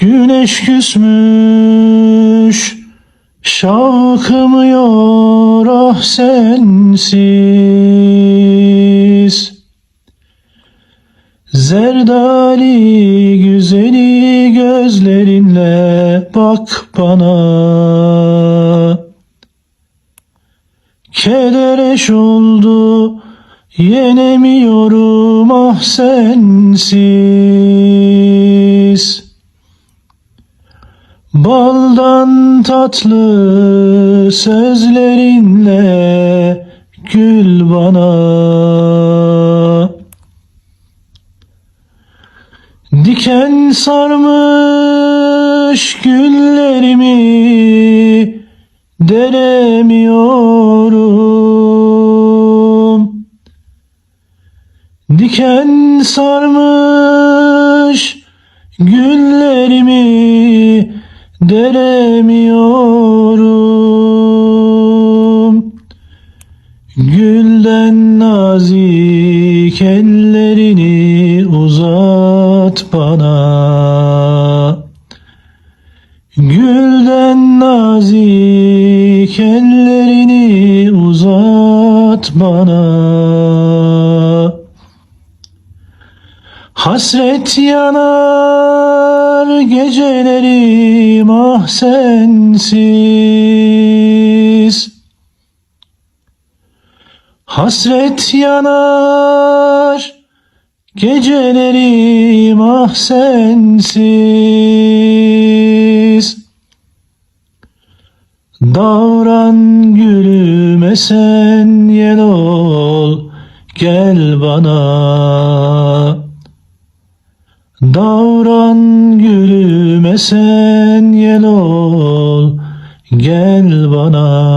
Güneş küsmüş Şakımıyor ah sensiz. Zerdali güzeli gözlerinle bak bana. Keder eş oldu yenemiyorum ah sensiz Baldan tatlı sözlerinle gül bana. Diken sarmış güllerimi deremiyorum Diken sarmış güllerimi deremiyorum Gülden nazik ellerini uzat bana. Gülden nazik ellerini uzat bana. Hasret yanar gecelerim ah sensiz. Hasret yanar gecelerim ah sensiz. Davran gülüme sen yel ol gel bana Davran gülüme sen yel ol gel bana